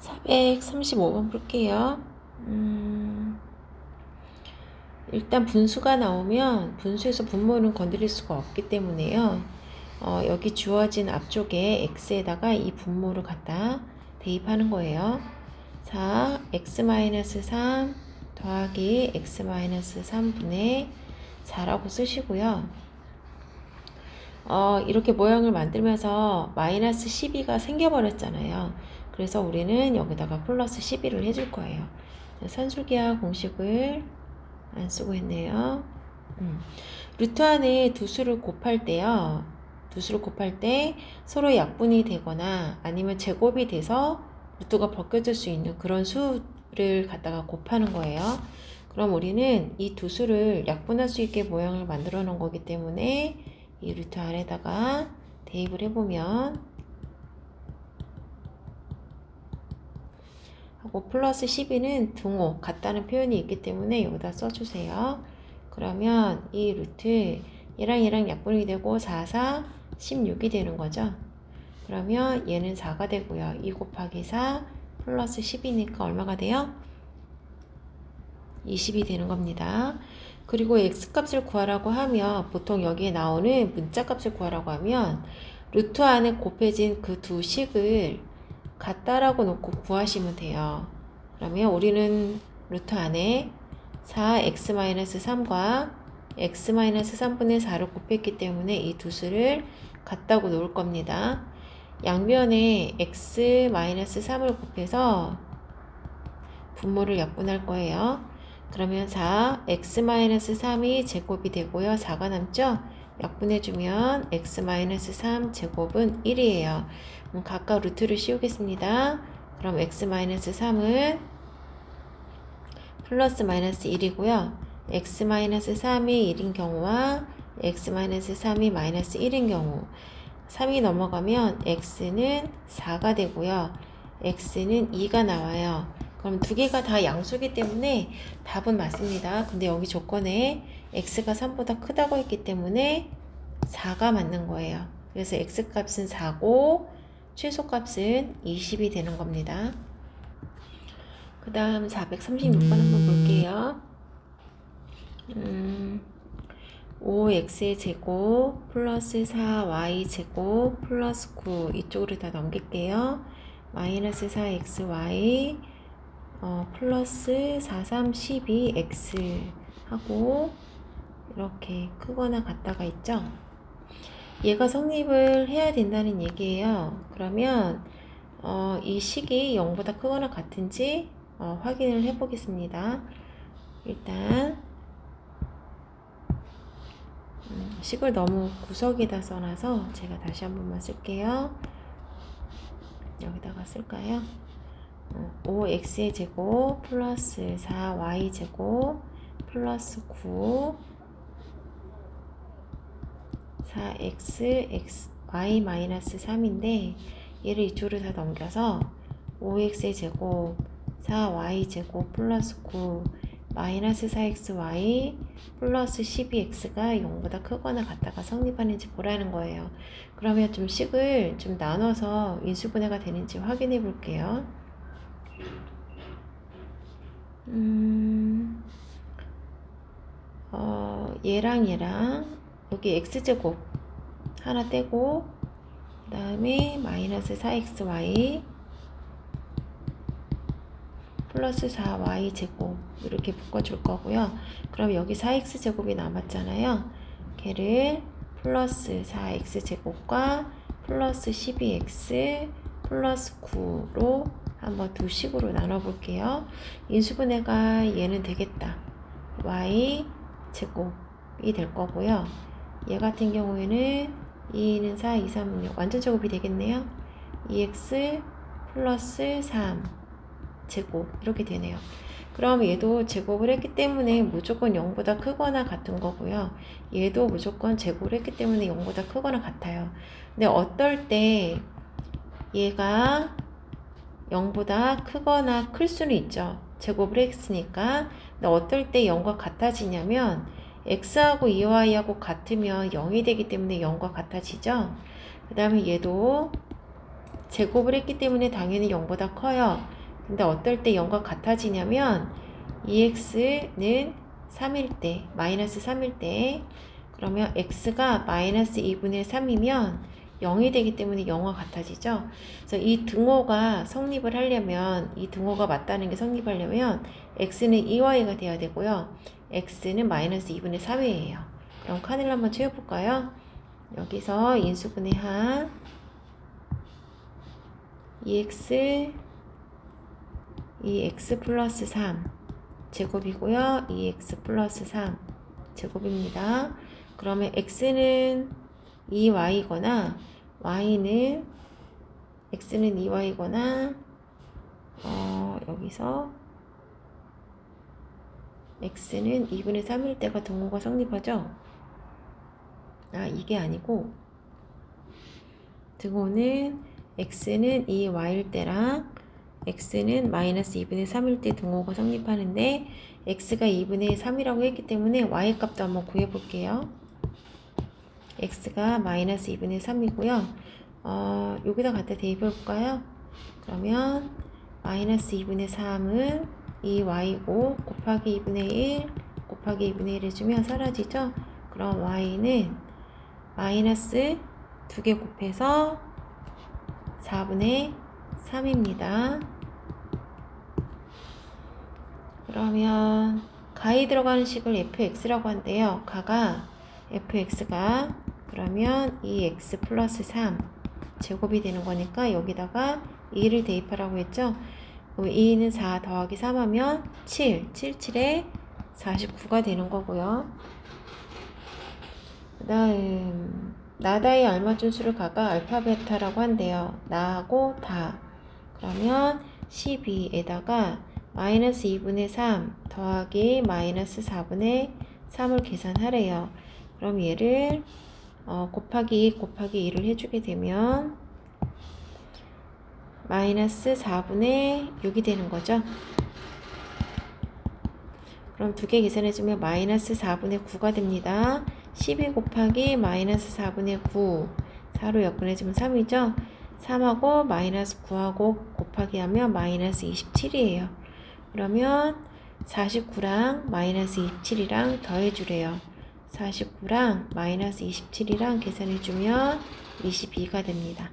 435번 볼게요. 음, 일단 분수가 나오면 분수에서 분모는 건드릴 수가 없기 때문에요. 어, 여기 주어진 앞쪽에 x에다가 이 분모를 갖다 대입하는 거예요. 자, x-3 더하기 x-3분의 4라고 쓰시고요. 어, 이렇게 모양을 만들면서 마이너스 12가 생겨버렸잖아요. 그래서 우리는 여기다가 플러스 12를 해줄 거예요. 산술기하 공식을 안 쓰고 있네요. 음. 루트 안에 두 수를 곱할 때요. 두 수를 곱할 때 서로 약분이 되거나 아니면 제곱이 돼서 루트가 벗겨질 수 있는 그런 수를 갖다가 곱하는 거예요. 그럼 우리는 이 두 수를 약분할 수 있게 모양을 만들어 놓은 거기 때문에 이 루트 안에다가 대입을 해보면 하고 플러스 12는 등호 같다는 표현이 있기 때문에 여기다 써주세요. 그러면 이 루트 얘랑 얘랑 약분이 되고 4, 4, 16이 되는 거죠. 그러면 얘는 4가 되고요. 2 곱하기 4 플러스 10이니까 얼마가 돼요? 20이 되는 겁니다. 그리고 x값을 구하라고 하면 보통 여기에 나오는 문자값을 구하라고 하면 루트 안에 곱해진 그 두 식을 같다라고 놓고 구하시면 돼요. 그러면 우리는 루트 안에 4x-3과 x-3분의 4를 곱했기 때문에 이 두 수를 같다고 놓을 겁니다. 양면에 x-3을 곱해서 분모를 약분할 거예요. 그러면 4, x-3이 제곱이 되고요. 4가 남죠? 약분해주면 x-3 제곱은 1이에요. 그럼 각각 루트를 씌우겠습니다. 그럼 x-3은 플러스 마이너스 1이고요. x-3이 1인 경우와 x-3이 마이너스 1인 경우 3이 넘어가면 x는 4가 되고요. x는 2가 나와요. 그럼 두 개가 다 양수기 때문에 답은 맞습니다. 근데 여기 조건에 x가 3보다 크다고 했기 때문에 4가 맞는 거예요. 그래서 x값은 4고 최소값은 20이 되는 겁니다. 그 다음 436번 한번 볼게요. 음, 5x의 제곱 플러스 4y 제곱 플러스 9 이쪽으로 다 넘길게요. 마이너스 4xy 어, 플러스 43, 12x 하고 이렇게 크거나 같다가 있죠. 얘가 성립을 해야 된다는 얘기예요. 그러면 어, 이 식이 0보다 크거나 같은지 어, 확인을 해 보겠습니다. 일단 음, 식을 너무 구석에다 써놔서 제가 다시 한 번만 쓸게요. 여기다가 쓸까요? 5x의 제곱 플러스 4y 제곱 플러스 9 4x x y 마이너스 3인데 얘를 이쪽으로 다 넘겨서 5x의 제곱 4y 제곱 플러스 9 마이너스 4xy 플러스 12x가 0보다 크거나 같다가 성립하는지 보라는 거예요. 그러면 좀 식을 좀 나눠서 인수분해가 되는지 확인해 볼게요. 음, 어, 얘랑 얘랑 여기 x제곱 하나 떼고 그 다음에 마이너스 4xy 플러스 4y 제곱 이렇게 묶어줄 거고요. 그럼 여기 4x 제곱이 남았잖아요. 걔를 플러스 4x 제곱과 플러스 12x 플러스 9로 한번 두 식으로 나눠볼게요. 인수분해가 얘는 되겠다. y 제곱이 될 거고요. 얘 같은 경우에는 2는 4, 2, 3은 6 완전 제곱이 되겠네요. 2x 플러스 3 제곱 이렇게 되네요. 그럼 얘도 제곱을 했기 때문에 무조건 0보다 크거나 같은 거고요. 얘도 무조건 제곱을 했기 때문에 0보다 크거나 같아요. 근데 어떨 때 얘가 0보다 크거나 클 수는 있죠. 제곱을 했으니까. 근데 어떨 때 0과 같아지냐면 x하고 2y하고 같으면 0이 되기 때문에 0과 같아지죠. 그 다음에 얘도 제곱을 했기 때문에 당연히 0보다 커요. 근데 어떨 때 0과 같아지냐면 2x는 3일 때, 마이너스 3일 때 그러면 x가 마이너스 2분의 3이면 0이 되기 때문에 0과 같아지죠. 그래서 이 등호가 성립을 하려면 이 등호가 맞다는 게 성립하려면 x는 2y가 돼야 되고요. X는 마이너스 2분의 3이에요. 그럼 칸을 한번 채워볼까요? 여기서 인수분해 한 2x 2x 플러스 3 제곱이고요. 2x 플러스 3 제곱입니다. 그러면 x는 2y거나 y는 x는 2y거나 어, 여기서 x는 2분의 3일 때가 등호가 성립하죠. 아 이게 아니고 등호는 x는 2y일 때랑 x는 마이너스 2분의 3일 때 등호가 성립하는데 x가 2분의 3이라고 했기 때문에 y 값도 한번 구해볼게요. x가 마이너스 2분의 3이고요. 어, 여기다 갖다 대입해볼까요? 그러면 마이너스 2분의 3은 2y고 곱하기 2분의 1 곱하기 2분의 1 해주면 사라지죠? 그럼 y는 마이너스 두개 곱해서 4분의 3입니다. 그러면 가에 들어가는 식을 fx라고 한대요. 가가 fx가 그러면 2x 플러스 3 제곱이 되는 거니까 여기다가 2를 대입하라고 했죠. 그럼 2는 4 더하기 3 하면 7, 7, 7에 49가 되는 거고요. 그 다음 나다에 알맞은 수를 가가 알파 베타라고 한대요. 나하고 다. 그러면 12에다가 마이너스 2분의 3 더하기 마이너스 4분의 3을 계산하래요. 그럼 얘를 어, 곱하기 2 곱하기 2를 해주게 되면 마이너스 4분의 6이 되는 거죠. 그럼 두 개 계산해주면 마이너스 4분의 9가 됩니다. 12 곱하기 마이너스 4분의 9 4로 역분해주면 3이죠. 3하고 마이너스 9하고 곱하기 하면 마이너스 27이에요. 그러면 49랑 마이너스 27이랑 더해주래요. 49랑 마이너스 27이랑 계산해주면 22가 됩니다.